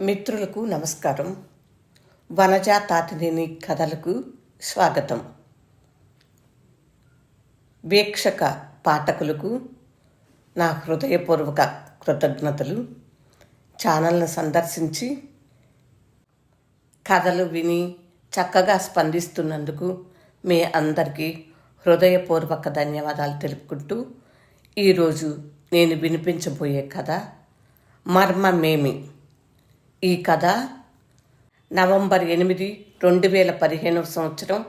మిత్రులకు నమస్కారం. వనజా తాతినేని కథలకు స్వాగతం. వీక్షక పాఠకులకు నా హృదయపూర్వక కృతజ్ఞతలు. ఛానల్ను సందర్శించి కథలు విని చక్కగా స్పందిస్తున్నందుకు మీ అందరికీ హృదయపూర్వక ధన్యవాదాలు తెలుపుకుంటూ ఈరోజు నేను వినిపించబోయే కథ మర్మమేమి? ఈ కథ నవంబర్ ఎనిమిది రెండు వేల పదిహేనవ సంవత్సరం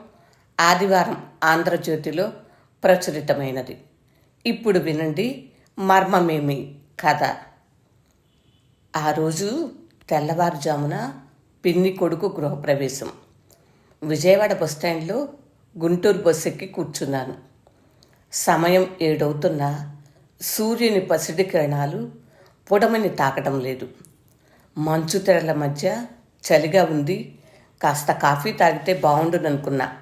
ఆదివారం ఆంధ్రజ్యోతిలో ప్రచురితమైనది. ఇప్పుడు వినండి మర్మమేమి కథ. ఆ రోజు తెల్లవారుజామున పిన్ని కొడుకు గృహప్రవేశం. విజయవాడ బస్టాండ్లో గుంటూరు బస్సు ఎక్కి కూర్చున్నాను. సమయం ఏడవుతున్నా. సూర్యుని పసిడి కిరణాలు పొడమని తాకడం లేదు. మంచు తెరల మధ్య చలిగా ఉంది. కాస్త కాఫీ తాగితే బాగుండుననుకున్నా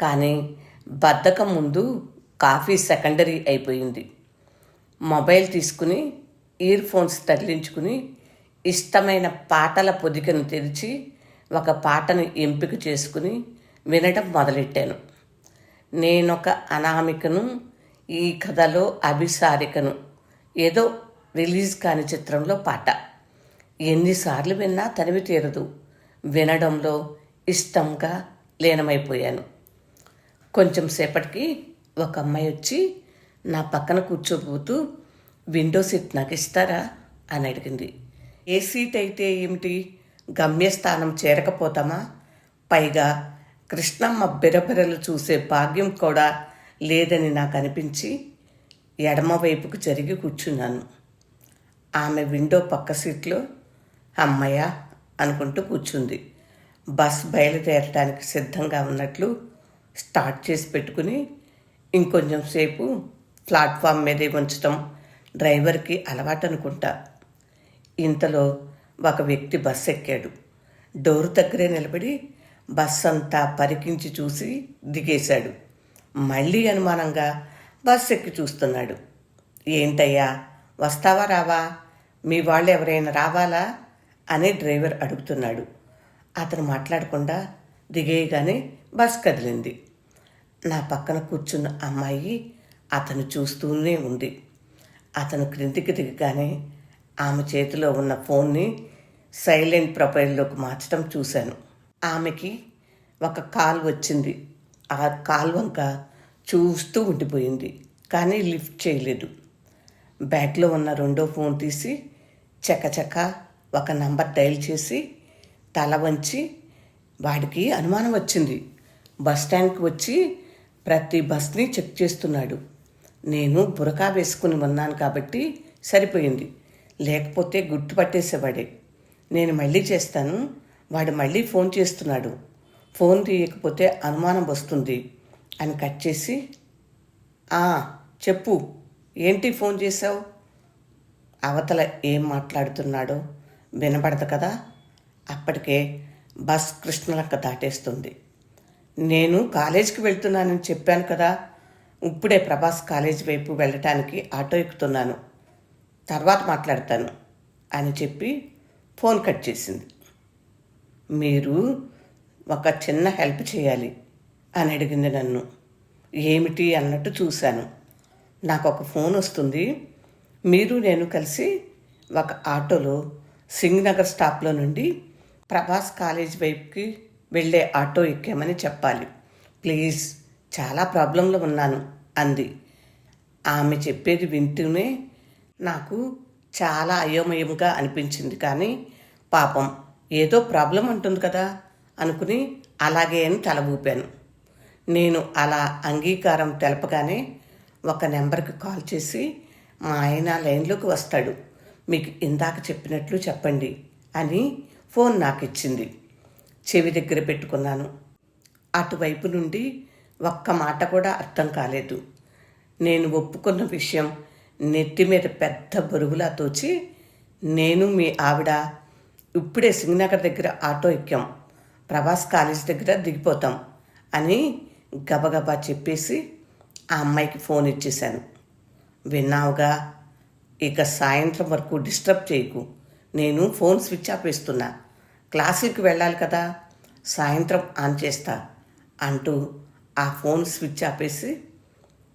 కానీ బద్ధకం ముందు కాఫీ సెకండరీ అయిపోయింది. మొబైల్ తీసుకుని ఇయర్ ఫోన్స్ తగిలించుకుని ఇష్టమైన పాటల పొదికను తెరిచి ఒక పాటను ఎంపిక చేసుకుని వినడం మొదలెట్టాను. నేనొక అనామికను ఈ కథలో అభిసారికను ఏదో రిలీజ్ కాని చిత్రంలో పాట. ఎన్నిసార్లు విన్నా తనివి తీరదు. వినడంలో ఇష్టంగా లీనమైపోయాను. కొంచెం సేపటికి ఒక అమ్మాయి వచ్చి నా పక్కన కూర్చోబోతూ విండో సీట్ నాకు ఇస్తారా? అని అడిగింది. ఏ సీట్ అయితే ఏమిటి? గమ్యస్థానం చేరకపోతామా? పైగా కృష్ణమ్మ బిరబిరలు చూసే భాగ్యం కూడా లేదని నాకు అనిపించి ఎడమవైపుకు జరిగి కూర్చున్నాను. ఆమె విండో పక్క సీట్లో అమ్మయ్య అనుకుంటూ కూర్చుంది. బస్ బయలుదేరడానికి సిద్ధంగా ఉన్నట్లు స్టార్ట్ చేసి పెట్టుకుని ఇంకొంచెం సేపు ప్లాట్ఫామ్ మీదే ఉంచటం డ్రైవర్కి అలవాటు అనుకుంటా ఇంతలో ఒక వ్యక్తి బస్ ఎక్కాడు. డోర్ దగ్గరే నిలబడి బస్ అంతా పరికించి చూసి దిగేశాడు. మళ్ళీ అనుమానంగా బస్ ఎక్కి చూస్తున్నాడు. ఏంటయ్యా వస్తావా రావా? మీ వాళ్ళు ఎవరైనా రావాలా? అని డ్రైవర్ అడుగుతున్నాడు. అతను మాట్లాడకుండా దిగేయగానే బస్ కదిలింది. నా పక్కన కూర్చున్న అమ్మాయి అతను చూస్తూనే ఉంది. అతను క్రిందికి దిగగానే ఆమె చేతిలో ఉన్న ఫోన్ని సైలెంట్ ప్రొఫైల్లోకి మార్చడం చూశాను. ఆమెకి ఒక కాల్ వచ్చింది. ఆ కాల్ వంక చూస్తూ ఉండిపోయింది కానీ లిఫ్ట్ చేయలేదు. బ్యాగ్లో ఉన్న రెండో ఫోన్ తీసి చకచక ఒక నంబర్ డైల్ చేసి తల వంచి వాడికి అనుమానం వచ్చింది. బస్ స్టాండ్కి వచ్చి ప్రతి బస్ని చెక్ చేస్తున్నాడు. నేను బురకా వేసుకుని ఉన్నాను కాబట్టి సరిపోయింది. లేకపోతే గుర్తుపట్టేసేవాడే నేను మళ్ళీ చేస్తాను. వాడు మళ్ళీ ఫోన్ చేస్తున్నాడు. ఫోన్ తీయకపోతే అనుమానం వస్తుంది అని కట్ చేసి చెప్పు. ఏంటి ఫోన్ చేశావు? అవతల ఏం మాట్లాడుతున్నాడో వినబడదు కదా? అప్పటికే బస్ కృష్ణలక్క దాటేస్తుంది. నేను కాలేజీకి వెళ్తున్నానని చెప్పాను కదా? ఇప్పుడే ప్రభాస్ కాలేజీ వైపు వెళ్ళటానికి ఆటో ఎక్కుతున్నాను. తర్వాత మాట్లాడతాను అని చెప్పి ఫోన్ కట్ చేసింది. మీరు ఒక చిన్న హెల్ప్ చేయాలి అని అడిగింది నన్ను. ఏమిటి అన్నట్టు చూశాను. నాకు ఒక ఫోన్ వస్తుంది. మీరు నేను కలిసి ఒక ఆటోలో సింగ్నగర్ స్టాప్లో నుండి ప్రభాస్ కాలేజ్ వైపుకి వెళ్ళే ఆటో ఎక్కామని చెప్పాలి. ప్లీజ్ చాలా ప్రాబ్లంలో ఉన్నాను అంది. ఆమె చెప్పేది వింటూనే నాకు చాలా అయోమయంగా అనిపించింది కానీ పాపం ఏదో ప్రాబ్లం ఉంటుంది కదా అనుకుని అలాగే అని తల ఊపాను. నేను అలా అంగీకారం తెలపగానే ఒక నెంబర్కి కాల్ చేసి మా ఆయన లైన్లోకి వస్తాడు. మీకు ఇందాక చెప్పినట్లు చెప్పండి అని ఫోన్ నాకు ఇచ్చింది చెవి దగ్గర పెట్టుకున్నాను. అటువైపు నుండి ఒక్క మాట కూడా అర్థం కాలేదు. నేను ఒప్పుకున్న విషయం నెత్తి మీద పెద్ద బరువులా తోచి నేను మీ ఆవిడ. ఇప్పుడే సింగనగర్ దగ్గర ఆటో ఎక్కాం. ప్రభాస్ కాలేజ్ దగ్గర దిగిపోతాం అని గబగబా చెప్పేసి ఆ అమ్మాయికి ఫోన్ ఇచ్చేశాను. విన్నావుగా? ఇక సాయంత్రం వరకు డిస్టర్బ్ చేయకు. నేను ఫోన్ స్విచ్ ఆఫ్ వేస్తున్నా. క్లాసులకు వెళ్ళాలి కదా. సాయంత్రం ఆన్ చేస్తా అంటూ ఆ ఫోన్ స్విచ్ ఆపేసి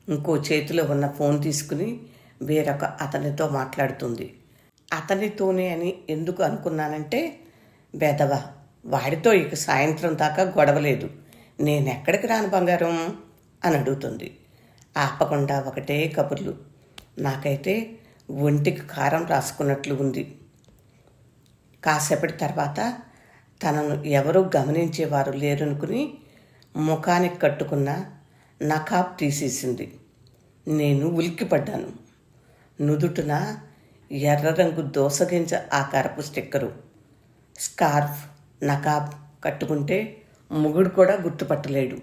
ఇంకో చేతిలో ఉన్న ఫోన్ తీసుకుని వేరొక అతనితో మాట్లాడుతుంది. అతనితోనే అని ఎందుకు అనుకున్నానంటే బెదవ వాడితో ఇక సాయంత్రం దాకా గొడవలేదు. నేనెక్కడికి రాను బంగారం? అని అడుగుతుంది. ఆపకుండా ఒకటే కబుర్లు. నాకైతే ఒంటికి కారం రాసుకున్నట్లు ఉంది. కాసేపటి తర్వాత తనను ఎవరూ గమనించేవారు లేరనుకుని ముఖానికి కట్టుకున్న నకాబ్ తీసేసింది. నేను ఉలిక్కిపడ్డాను నుదుటున ఎర్ర రంగు దోసగింజ ఆకారపు స్టిక్కరు స్కార్ఫ్ నకాబ్ కట్టుకుంటే ముగుడు కూడా గుర్తుపట్టలేడు.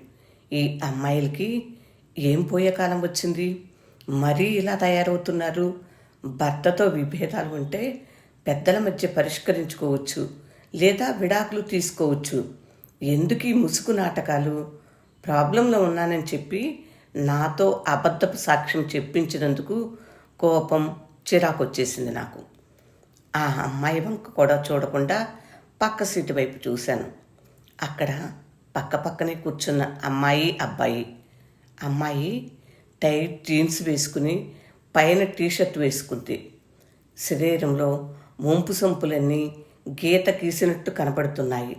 ఈ అమ్మాయిలకి ఏం పోయే కాలం వచ్చింది? మరీ ఇలా తయారవుతున్నారు? భర్తతో విభేదాలు ఉంటే పెద్దల మధ్య పరిష్కరించుకోవచ్చు లేదా విడాకులు తీసుకోవచ్చు. ఎందుకు ఈ ముసుగు నాటకాలు? ప్రాబ్లంలో ఉన్నానని చెప్పి నాతో అబద్ధపు సాక్ష్యం చెప్పించినందుకు కోపం చిరాకు వచ్చేసింది నాకు. ఆ అమ్మాయి వంక కూడా చూడకుండా పక్క సీటు వైపు చూశాను. అక్కడ పక్క పక్కనే కూర్చున్న అమ్మాయి అబ్బాయి. అమ్మాయి టైట్ జీన్స్ వేసుకుని పైన టీషర్ట్ వేసుకుంది. శరీరంలో ముంపు సొంపులన్నీ గీత గీసినట్టు కనపడుతున్నాయి.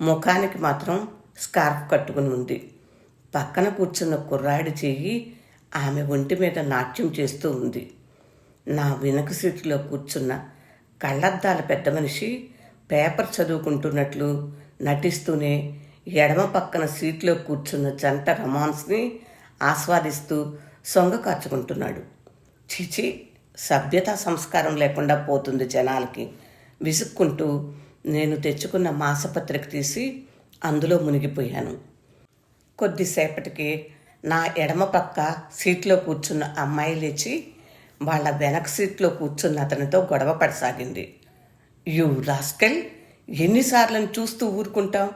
ముఖానికి మాత్రం స్కార్ఫ్ కట్టుకుని ఉంది. పక్కన కూర్చున్న కుర్రాడి చెయ్యి ఆమె ఒంటి మీద నాట్యం చేస్తూ ఉంది. నా వెనుక సీటులో కూర్చున్న కళ్ళద్దాల పెద్ద మనిషి పేపర్ చదువుకుంటున్నట్లు నటిస్తూనే ఎడమ పక్కన సీట్లో కూర్చున్న జంట రొమాన్స్ని ఆస్వాదిస్తూ సొంగ కార్చుకుంటున్నాడు చిచి సభ్యతా సంస్కారం లేకుండా పోతుంది జనాలకి. విసుక్కుంటూ నేను తెచ్చుకున్న మాసపత్రిక తీసి అందులో మునిగిపోయాను. కొద్దిసేపటికి నా ఎడమ పక్క సీట్లో కూర్చున్న అమ్మాయి లేచి వాళ్ళ వెనక సీట్లో కూర్చున్న అతనితో గొడవ పడసాగింది. యు రాస్కెల్ ఎన్నిసార్లను చూస్తూ ఊరుకుంటాం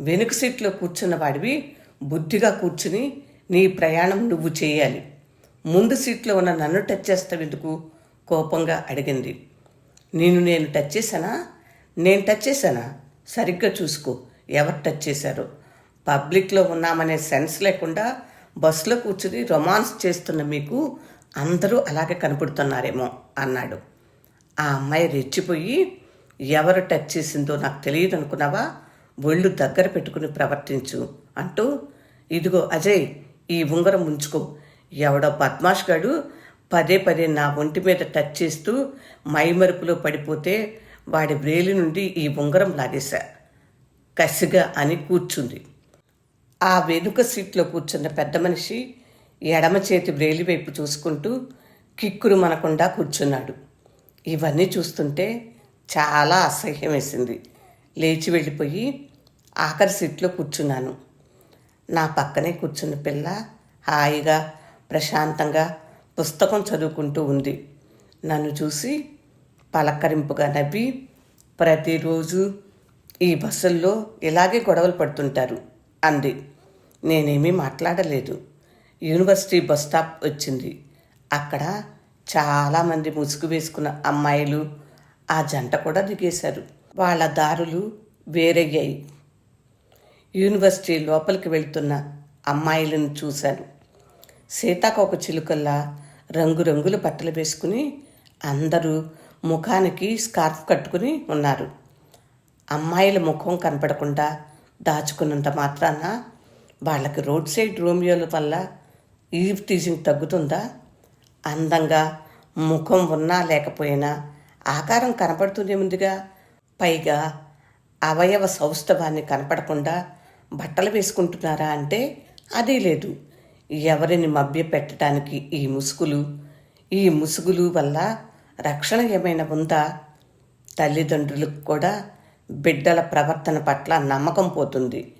వెనుక సీట్లో కూర్చున్న వాడివి బుద్ధిగా కూర్చుని నీ ప్రయాణం నువ్వు చేయాలి. ముందు సీట్లో ఉన్న నన్ను టచ్ చేస్తావెందుకు? కోపంగా అడిగింది. నేను నేను టచ్ చేశానా? నేను టచ్ చేశానా? సరిగ్గా చూసుకో. ఎవరు టచ్ చేశారు? పబ్లిక్లో ఉన్నామనే సెన్స్ లేకుండా బస్సులో కూర్చుని రొమాన్స్ చేస్తున్న మీకు అందరూ అలాగే కనపడుతున్నారేమో అన్నాడు. ఆ అమ్మాయి రెచ్చిపోయి ఎవరు టచ్ చేసిందో నాకు తెలియదు అనుకున్నావా? ఒళ్ళు దగ్గర పెట్టుకుని ప్రవర్తించు అంటూ ఇదిగో అజయ్ ఈ ఉంగరం ఉంచుకో. ఎవడో బద్మాష్ గడు పదే పదే నా ఒంటి మీద టచ్ చేస్తూ మైమరుపులో పడిపోతే వాడి వ్రేలి నుండి ఈ ఉంగరం లాగేశా. కసిగా అని కూర్చుంది. ఆ వెనుక సీట్లో కూర్చున్న పెద్ద మనిషి ఎడమ చేతి వ్రేలి వైపు చూసుకుంటూ కిక్కురు మనకుండా కూర్చున్నాడు. ఇవన్నీ చూస్తుంటే చాలా అసహ్యం వేసింది. లేచి వెళ్ళిపోయి ఆఖరి సీట్లో కూర్చున్నాను. నా పక్కనే కూర్చున్న పిల్ల హాయిగా ప్రశాంతంగా పుస్తకం చదువుకుంటూ ఉంది. నన్ను చూసి పలకరింపుగా నవ్వి ప్రతిరోజు ఈ బస్సుల్లో ఇలాగే గొడవలు పడుతుంటారు అంది. నేనేమీ మాట్లాడలేదు. యూనివర్సిటీ బస్ స్టాప్ వచ్చింది. అక్కడ చాలామంది ముసుగు వేసుకున్న అమ్మాయిలు ఆ జంట కూడా దిగేశారు. వాళ్ళ దారులు వేరయ్యాయి. యూనివర్సిటీ లోపలికి వెళ్తున్న అమ్మాయిలను చూశాను. సీతాకోక చిలుకల్లా రంగురంగుల బట్టలు వేసుకుని అందరూ ముఖానికి స్కార్ఫ్ కట్టుకుని ఉన్నారు. అమ్మాయిల ముఖం కనపడకుండా దాచుకున్నంత మాత్రాన వాళ్ళకి రోడ్ సైడ్ రోమియోల వల్ల ఈవ్ టీజింగ్ తగ్గుతుందా? అందంగా ముఖం ఉన్నా లేకపోయినా ఆకారం కనపడుతూనే ఉందిగా. పైగా అవయవ సౌష్ఠవాన్ని కనపడకుండా బట్టలు వేసుకుంటున్నారా అంటే అది లేదు. ఎవరిని మభ్యపెట్టడానికి ఈ ముసుగులు? ఈ ముసుగులు వల్ల రక్షణ ఏమైనా ఉందా? తల్లిదండ్రులకు కూడా బిడ్డల ప్రవర్తన పట్ల నమ్మకం పోతుంది.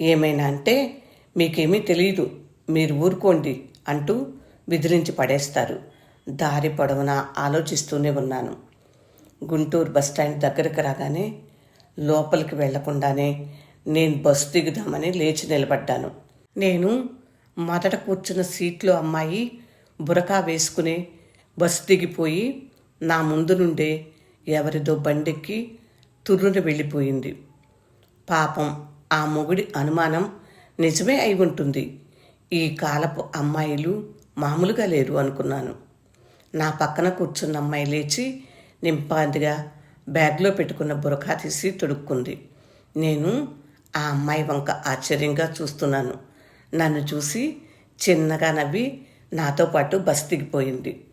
ఏమైనా అంటే మీకేమీ తెలియదు మీరు ఊరుకోండి అంటూ విదిలించి పడేస్తారు. దారి పొడవునా ఆలోచిస్తూనే ఉన్నాను. గుంటూరు బస్టాండ్ దగ్గరకు రాగానే లోపలికి వెళ్ళకుండానే నేను బస్సు దిగుదామని లేచి నిలబడ్డాను. నేను మొదట కూర్చున్న సీట్లో అమ్మాయి బురకా వేసుకుని బస్సు దిగిపోయి నా ముందు నుండే ఎవరిదో బండెక్కి తుర్రున వెళ్ళిపోయింది. పాపం ఆ మొగుడి అనుమానం నిజమే అయి ఉంటుంది ఈ కాలపు అమ్మాయిలు మామూలుగా లేరు అనుకున్నాను. నా పక్కన కూర్చున్న అమ్మాయి లేచి నింపాదిగా బ్యాగ్లో పెట్టుకున్న బురఖా తీసి తొడుక్కుంది. నేను ఆ అమ్మాయి వంక ఆశ్చర్యంగా చూస్తున్నాను. నన్ను చూసి చిన్నగా నవ్వి నాతో పాటు బస్ దిగిపోయింది.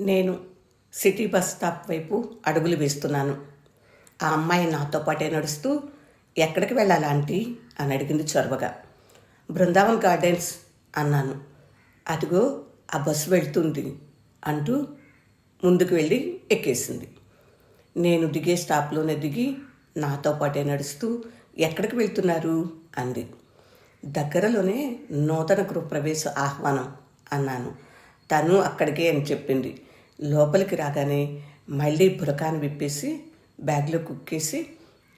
నేను సిటీ బస్ స్టాప్ వైపు అడుగులు వేస్తున్నాను. ఆ అమ్మాయి నాతో పాటే నడుస్తూ ఎక్కడికి వెళ్ళాలా ఆంటీ? అని అడిగింది చొరవగా. బృందావన్ గార్డెన్స్ అన్నాను. అదిగో ఆ బస్సు వెళ్తుంది అంటూ ముందుకు వెళ్ళి ఎక్కేసింది. నేను దిగే స్టాప్లోనే దిగి నాతో పాటే నడుస్తూ ఎక్కడికి వెళ్తున్నారు? అంది. దగ్గరలోనే నూతన గృహప్రవేశ ఆహ్వానం అన్నాను. తను అక్కడికే అని చెప్పింది. లోపలికి రాగానే మళ్ళీ బురకాన్ని విప్పేసి బ్యాగ్లో కుక్కేసి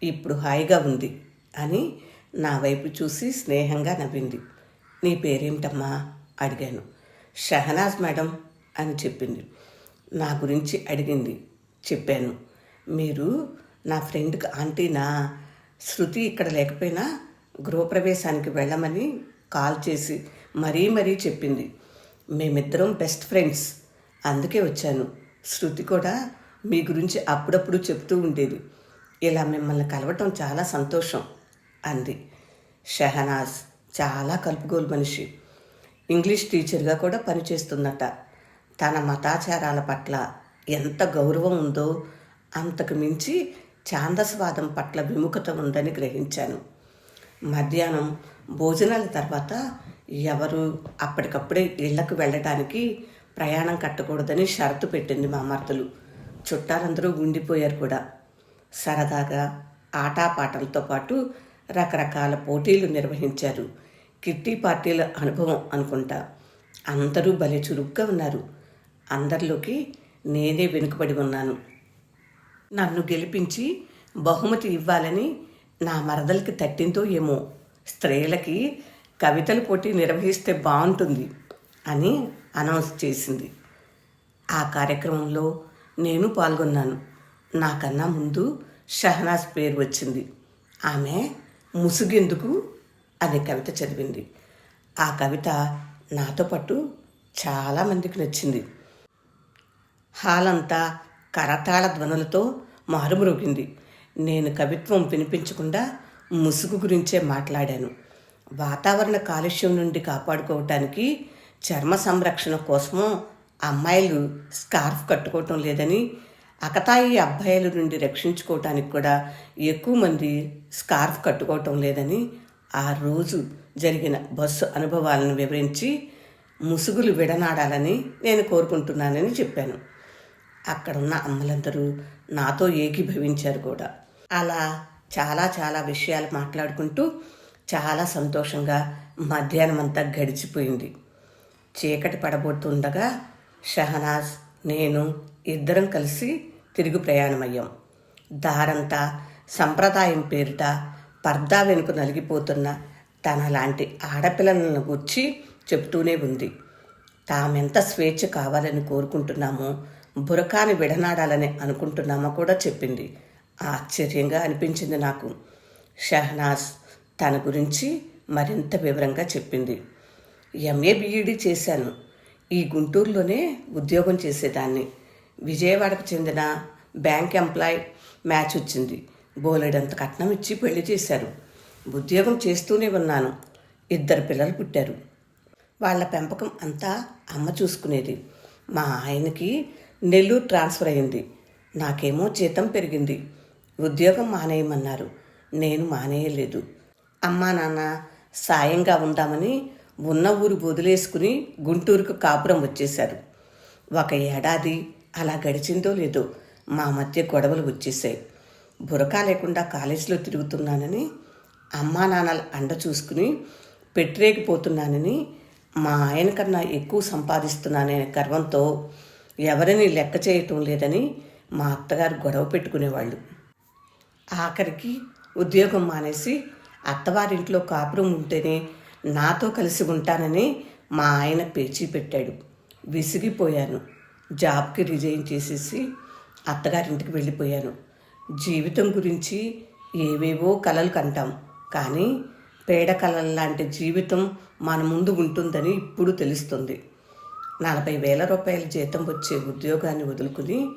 ఇప్పుడు హాయిగా ఉంది అని నా వైపు చూసి స్నేహంగా నవ్వింది. నీ పేరేమిటమ్మా? అడిగాను. షహనాజ్ మేడం అని చెప్పింది. నా గురించి అడిగింది. చెప్పాను. మీరు నా ఫ్రెండ్కి ఆంటీనా? శృతి ఇక్కడ లేకపోయినా గృహప్రవేశానికి వెళ్ళమని కాల్ చేసి మరీ మరీ చెప్పింది. మేమిద్దరం బెస్ట్ ఫ్రెండ్స్ అందుకే వచ్చాను. శృతి కూడా మీ గురించి అప్పుడప్పుడు చెప్తూ ఉండేది. ఇలా మిమ్మల్ని కలవటం చాలా సంతోషం అంది. షహనాజ్ చాలా కలుపుగోలు మనిషి. ఇంగ్లీష్ టీచర్గా కూడా పనిచేస్తుందట. తన మతాచారాల పట్ల ఎంత గౌరవం ఉందో అంతకు మించి ఛాందస్వాదం పట్ల విముఖత ఉందని గ్రహించాను. మధ్యాహ్నం భోజనాల తర్వాత ఎవరు అప్పటికప్పుడే ఇళ్ళకు వెళ్ళడానికి ప్రయాణం కట్టకూడదని షరతు పెట్టింది మా మర్తలు చుట్టాలందరూ ఉండిపోయారు కూడా. సరదాగా ఆటాపాటలతో పాటు రకరకాల పోటీలు నిర్వహించారు. కిట్టి పార్టీల అనుభవం అనుకుంటా. అందరూ భలే చురుగ్గా ఉన్నారు. అందరిలోకి నేనే వెనుకబడి ఉన్నాను. నన్ను గెలిపించి బహుమతి ఇవ్వాలని నా మరదలకి తట్టిందో ఏమో. స్త్రీలకి కవితల పోటీ నిర్వహిస్తే బాగుంటుంది అని అనౌన్స్ చేసింది. ఆ కార్యక్రమంలో నేను పాల్గొన్నాను. నాకన్నా ముందు షహనాజ్ పేరు వచ్చింది. ఆమె ముసుగెందుకు అనే కవిత చదివింది. ఆ కవిత నాతో పాటు చాలామందికి నచ్చింది. హాల్ అంతా కరతాళ ధ్వనులతో మారుమ్రోగింది. నేను కవిత్వం వినిపించకుండా ముసుగు గురించే మాట్లాడాను. వాతావరణ కాలుష్యం నుండి కాపాడుకోవటానికి చర్మ సంరక్షణ కోసము అమ్మాయిలు స్కార్ఫ్ కట్టుకోవటం లేదని అకతాయి అబ్బాయిల నుండి రక్షించుకోవటానికి కూడా ఎక్కువ మంది స్కార్ఫ్ కట్టుకోవటం లేదని ఆ రోజు జరిగిన బస్సు అనుభవాలను వివరించి ముసుగులు విడనాడాలని నేను కోరుకుంటున్నానని చెప్పాను. అక్కడున్న అమ్మలందరూ నాతో ఏకీభవించారు కూడా. అలా చాలా చాలా విషయాలు మాట్లాడుకుంటూ చాలా సంతోషంగా మధ్యాహ్నం అంతా గడిచిపోయింది. చీకటి పడబోతుండగా షహనాజ్ నేను ఇద్దరం కలిసి తిరుగు ప్రయాణమయ్యాం. దారంతా సంప్రదాయం పేరిట పర్దా వెనుక నలిగిపోతున్న తన లాంటి ఆడపిల్లలను గుర్చి చెప్తూనే ఉంది. తామెంత స్వేచ్ఛ కావాలని కోరుకుంటున్నామో బురకాని విడనాడాలని అనుకుంటున్నామో కూడా చెప్పింది. ఆశ్చర్యంగా అనిపించింది నాకు. షహనాజ్ తన గురించి మరింత వివరంగా చెప్పింది. ఎంఏ బీఈడీ చేశాను. ఈ గుంటూరులోనే ఉద్యోగం చేసేదాన్ని. విజయవాడకు చెందిన బ్యాంక్ ఎంప్లాయ్ మ్యాచ్ వచ్చింది. బోలెడంత కట్నం ఇచ్చి పెళ్ళి చేశారు. ఉద్యోగం చేస్తూనే ఉన్నాను. ఇద్దరు పిల్లలు పుట్టారు. వాళ్ళ పెంపకం అంతా అమ్మ చూసుకునేది. మా ఆయనకి నెల్లూరు ట్రాన్స్ఫర్ అయింది. నాకేమో జీతం పెరిగింది. ఉద్యోగం మానేయమన్నారు. నేను మానేయలేదు. అమ్మా నాన్న సాయంగా ఉందామని ఉన్న ఊరు వదిలేసుకుని గుంటూరుకు కాపురం వచ్చేశారు. ఒక ఏడాది అలా గడిచిందో లేదో మా మధ్య గొడవలు వచ్చేసాయి బురకా లేకుండా కాలేజీలో తిరుగుతున్నానని అమ్మా నాన్నల అండ చూసుకుని పెట్టరేకిపోతున్నానని మా ఆయన కన్నా ఎక్కువ సంపాదిస్తున్నాననే గర్వంతో ఎవరిని లెక్క చేయటం లేదని మా అత్తగారు గొడవ పెట్టుకునేవాళ్ళు. ఆఖరికి ఉద్యోగం మానేసి అత్తవారింట్లో కాపురం ఉంటేనే నాతో కలిసి ఉంటానని మా ఆయన పేచీ పెట్టాడు. విసిగిపోయాను. జాబ్కి రిజైన్ చేసేసి అత్తగారింటికి వెళ్ళిపోయాను. జీవితం గురించి ఏవేవో కలలు కంటాం. కానీ పేడ కలల లాంటి జీవితం మన ముందు ఉంటుందని ఇప్పుడు తెలుస్తుంది. నలభై వేల రూపాయల జీతం వచ్చే ఉద్యోగాన్ని వదులుకుని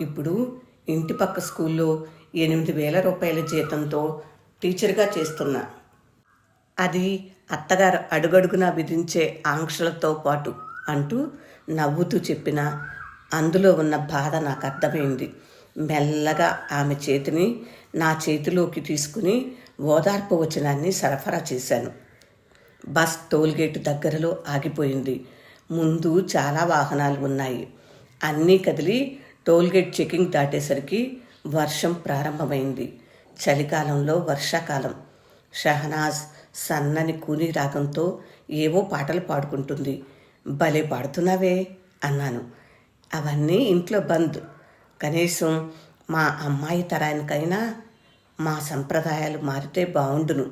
ఇప్పుడు ఇంటి పక్క స్కూల్లో ఎనిమిది వేల రూపాయల జీతంతో టీచర్గా చేస్తున్నా. అది అత్తగారు అడుగడుగునా విధించే ఆంక్షలతో పాటు అంటూ నవ్వుతూ చెప్పిన అందులో ఉన్న బాధ నాకు అర్థమైంది. మెల్లగా ఆమె చేతిని నా చేతిలోకి తీసుకుని ఓదార్పు వచనాన్ని సరఫరా చేశాను. బస్ టోల్గేట్ దగ్గరలో ఆగిపోయింది. ముందు చాలా వాహనాలు ఉన్నాయి. అన్నీ కదిలి టోల్గేట్ చెకింగ్ దాటేసరికి వర్షం ప్రారంభమైంది. చలికాలంలో వర్షాకాలం. షహనాజ్ సన్నని కూని రాగంతో ఏవో పాటలు పాడుకుంటుంది. భలే పాడుతున్నావే అన్నాను. అవన్నీ ఇంట్లో బంద్. కనీసం మా అమ్మాయి తరానికైనా మా సంప్రదాయాలు మారితే బాగుండును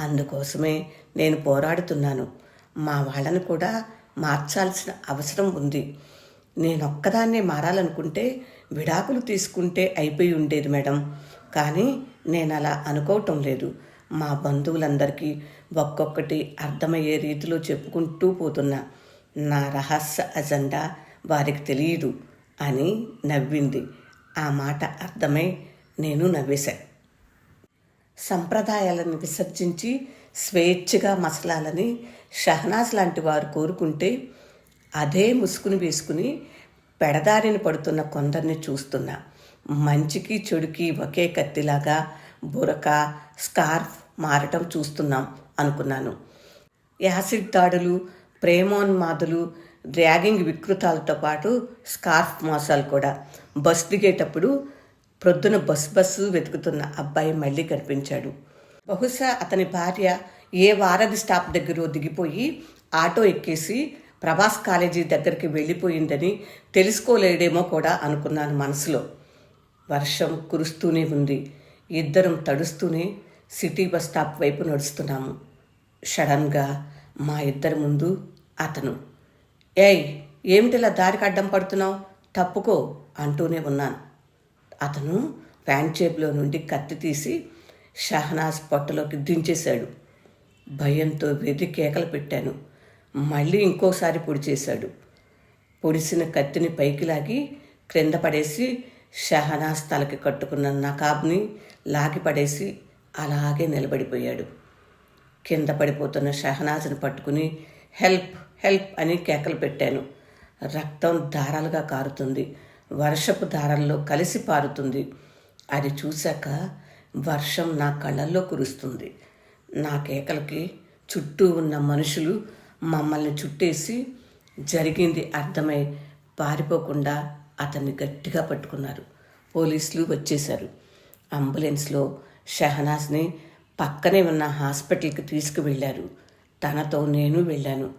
అందుకోసమే నేను పోరాడుతున్నాను. మా వాళ్ళను కూడా మార్చాల్సిన అవసరం ఉంది. నేనొక్కదాన్నే మారాలనుకుంటే విడాకులు తీసుకుంటే అయిపోయి ఉండేది మేడం. కానీ నేను అలా అనుకోవటం లేదు. మా బంధువులందరికీ ఒక్కొక్కటి అర్థమయ్యే రీతిలో చెప్పుకుంటూ పోతున్నా. నా రహస్య అజెండా వారికి తెలియదు అని నవ్వింది. ఆ మాట అర్థమై నేను నవ్వేశా. సంప్రదాయాలను విసర్జించి స్వేచ్ఛగా మసలాలని షహనాజ్ లాంటి వారు కోరుకుంటే అదే ముసుగుని వేసుకుని పెడదారిని పడుతున్న కొందరిని చూస్తున్నా. మంచికి చెడుకి ఒకే కత్తిలాగా బురక స్కార్ఫ్ మారటం చూస్తున్నాం అనుకున్నాను. యాసిడ్ దాడులు ప్రేమోన్మాదులు ర్యాగింగ్ వికృతాలతో పాటు స్కార్ఫ్ మోసాలు కూడా. బస్ దిగేటప్పుడు ప్రొద్దున బస్ బస్సు వెతుకుతున్న అబ్బాయి మళ్ళీ కనిపించాడు. బహుశా అతని భార్య ఏ వారధి స్టాప్ దగ్గర దిగిపోయి ఆటో ఎక్కేసి ప్రభాస్ కాలేజీ దగ్గరికి వెళ్ళిపోయిందని తెలుసుకోలేడేమో కూడా అనుకున్నాను మనసులో. వర్షం కురుస్తూనే ఉంది. ఇద్దరం తడుస్తూనే సిటీ బస్ స్టాప్ వైపు నడుస్తున్నాము. సడన్గా మా ఇద్దరి ముందు అతను. ఏయ్ ఏమిటిలా దారికి అడ్డం పడుతున్నావు? తప్పుకో అంటూనే ఉన్నాను. అతను ప్యాంట్ జేబులో నుండి కత్తి తీసి షహనాజ్ పొట్టలోకి దించేశాడు. భయంతో వెర్రి కేకలు పెట్టాను. మళ్ళీ ఇంకోసారి పొడి చేశాడు పొడిసిన కత్తిని పైకి లాగి క్రింద పడేసి షహనాజ్ తలకి కట్టుకున్న నకాబ్ని లాగి పడేసి అలాగే నిలబడిపోయాడు. కింద పడిపోతున్న షహనాజ్ని పట్టుకుని హెల్ప్ హెల్ప్ అని కేకలు పెట్టాను. రక్తం దారాలుగా కారుతుంది. వర్షపు దారాల్లో కలిసి పారుతుంది. అది చూశాక వర్షం నా కళ్ళల్లో కురుస్తుంది. నా కేకలకి చుట్టూ ఉన్న మనుషులు మమ్మల్ని చుట్టేసి జరిగింది అర్థమై పారిపోకుండా అతన్ని గట్టిగా పట్టుకున్నారు. పోలీసులు వచ్చేశారు. అంబులెన్స్లో షహనాజ్ని పక్కనే ఉన్న హాస్పిటల్కి తీసుకువెళ్ళారు. తనతో నేను వెళ్ళాను.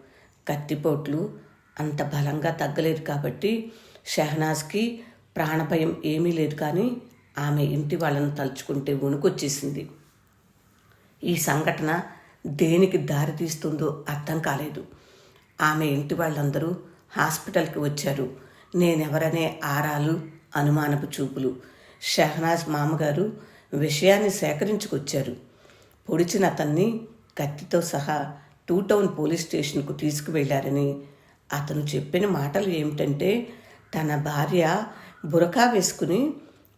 కత్తిపోట్లు అంత బలంగా తగ్గలేదు కాబట్టి షహనాజ్కి ప్రాణభయం ఏమీ లేదు కానీ ఆమె ఇంటి వాళ్ళను తలుచుకుంటే వణుకొచ్చేసింది. ఈ సంఘటన దేనికి దారి తీస్తుందో అర్థం కాలేదు. ఆమె ఇంటి వాళ్ళందరూ హాస్పిటల్కి వచ్చారు. నేనెవరనే ఆరాలు అనుమానపు చూపులు. షహనాజ్ మామగారు విషయాన్ని సేకరించుకొచ్చారు. పొడిచిన అతన్ని కత్తితో సహా టూ టౌన్ పోలీస్ స్టేషన్కు తీసుకువెళ్ళారని అతను చెప్పిన మాటలు ఏమిటంటే తన భార్య బురకా వేసుకుని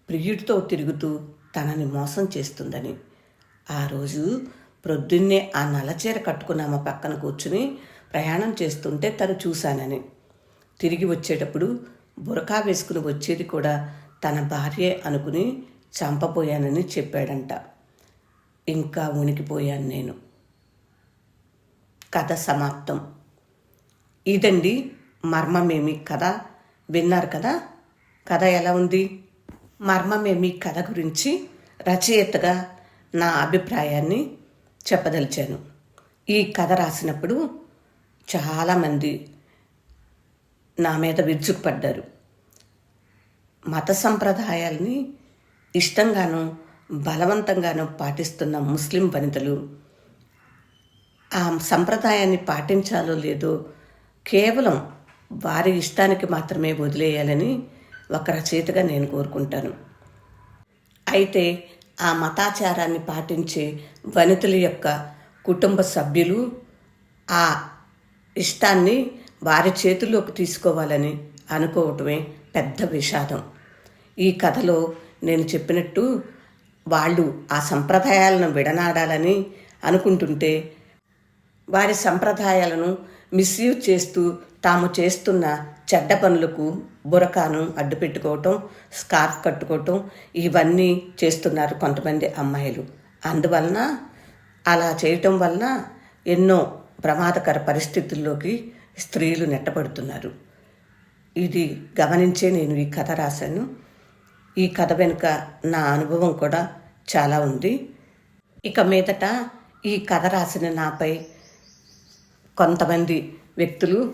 ప్రియుడితో తిరుగుతూ తనని మోసం చేస్తుందని. ఆ రోజు ప్రొద్దున్నే ఆ నల్లచీర కట్టుకున్నామ పక్కన కూర్చుని ప్రయాణం చేస్తుంటే తను చూశానని. తిరిగి వచ్చేటప్పుడు బురకా వేసుకుని వచ్చేది కూడా తన భార్యే అనుకుని చంపబోయానని చెప్పాడంట. ఇంకా ఉనికిపోయాను నేను. కథ సమాప్తం. ఇదండి మర్మమేమి కథ. విన్నారు కదా? కథ ఎలా ఉంది? మర్మమేమి కథ గురించి రచయితగా నా అభిప్రాయాన్ని చెప్పదలిచాను. ఈ కథ రాసినప్పుడు చాలామంది నా మీద విరుచుకుపడ్డారు. మత సంప్రదాయాల్ని ఇష్టంగానో బలవంతంగానో పాటిస్తున్న ముస్లిం వనితలు ఆ సంప్రదాయాన్ని పాటించాలో లేదో కేవలం వారి ఇష్టానికి మాత్రమే వదిలేయాలని ఒక రచయితగా నేను కోరుకుంటాను. అయితే ఆ మతాచారాన్ని పాటించే వనితల యొక్క కుటుంబ సభ్యులు ఆ ఇష్టాన్ని వారి చేతుల్లోకి తీసుకోవాలని అనుకోవటమే పెద్ద విషాదం. ఈ కథలో నేను చెప్పినట్టు వాళ్ళు ఆ సంప్రదాయాలను విడనాడాలని అనుకుంటుంటే వారి సంప్రదాయాలను మిస్యూజ్ చేస్తూ తాము చేస్తున్న చెడ్డ పనులకు బురకాను అడ్డు పెట్టుకోవటం స్కార్ఫ్ కట్టుకోవటం ఇవన్నీ చేస్తున్నారు కొంతమంది అమ్మాయిలు. అందువలన అలా చేయటం వలన ఎన్నో ప్రమాదకర పరిస్థితుల్లోకి స్త్రీలు నెట్టబడుతున్నారు. ఇది గమనించే నేను ఈ కథ రాశాను. ఈ కథ వెనుక నా అనుభవం కూడా చాలా ఉంది. ఇక మీదట ఈ కథ రాసిన నాపై కొంతమంది వ్యక్తులు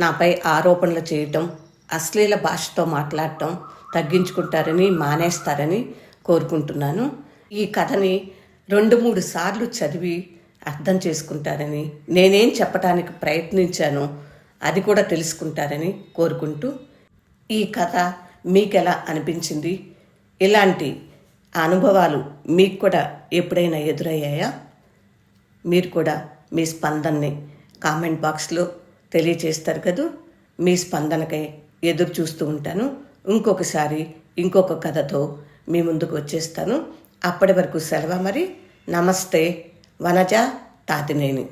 నాపై ఆరోపణలు చేయటం అశ్లీల భాషతో మాట్లాడటం తగ్గించుకుంటారని మానేస్తారని కోరుకుంటున్నాను. ఈ కథని రెండు మూడు సార్లు చదివి అర్థం చేసుకుంటారని నేనేం చెప్పడానికి ప్రయత్నించానో అది కూడా తెలుసుకుంటారని కోరుకుంటూ ఈ కథ మీకెలా అనిపించింది? ఇలాంటి అనుభవాలు మీకు కూడా ఎప్పుడైనా ఎదురయ్యాయా? మీరు కూడా మీ స్పందనని కామెంట్ బాక్స్లో తెలియచేస్తారు కదూ? మీ స్పందనకై ఎదురు చూస్తూ ఉంటాను. ఇంకొకసారి ఇంకొక కథతో మీ ముందుకు వచ్చేస్తాను. అప్పటి వరకు సెలవు మరి. నమస్తే వనజ తాతినేని.